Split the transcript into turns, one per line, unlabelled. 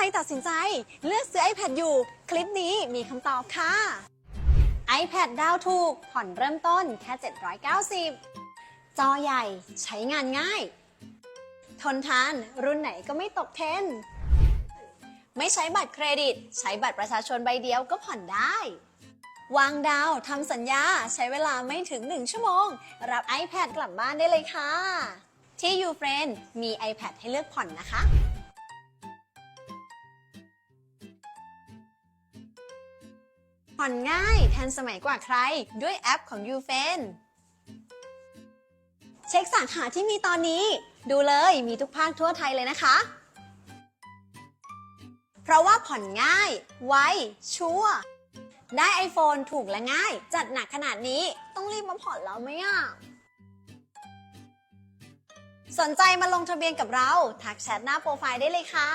รตัดสินใจเลือกซื้อ iPad อยู่ คลิปนี้มีคำตอบค่ะ iPad ดาวถูก ผ่อนเริ่มต้นแค่ 790 จอใหญ่ใช้งานง่าย ทนทานรุ่นไหนก็ไม่ตกเทรนไม่ใช้บัตรเครดิต ใช้บัตรประชาชนใบเดียวก็ผ่อนได้ วางดาวทำสัญญาใช้เวลาไม่ถึง 1 ชั่วโมง รับ iPad กลับบ้านได้เลยค่ะ ที่ Ufriend มี iPad ให้เลือกผ่อนนะคะ ผ่อนง่ายทันสมัยกว่าใคร ด้วยแอปของ YouFen เช็คสาขาที่มีตอนนี้ ดูเลยมีทุกภาคทั่วไทยเลยนะคะ เพราะว่าผ่อนง่าย ไว ชัวได้ iPhone ถูกและง่าย จัดหนักขนาดนี้ต้องรีบมาผ่อนแล้วไหมอะสนใจมาลงทะเบียนกับเรา ทักแชทหน้าโปรไฟล์ได้เลยค่ะ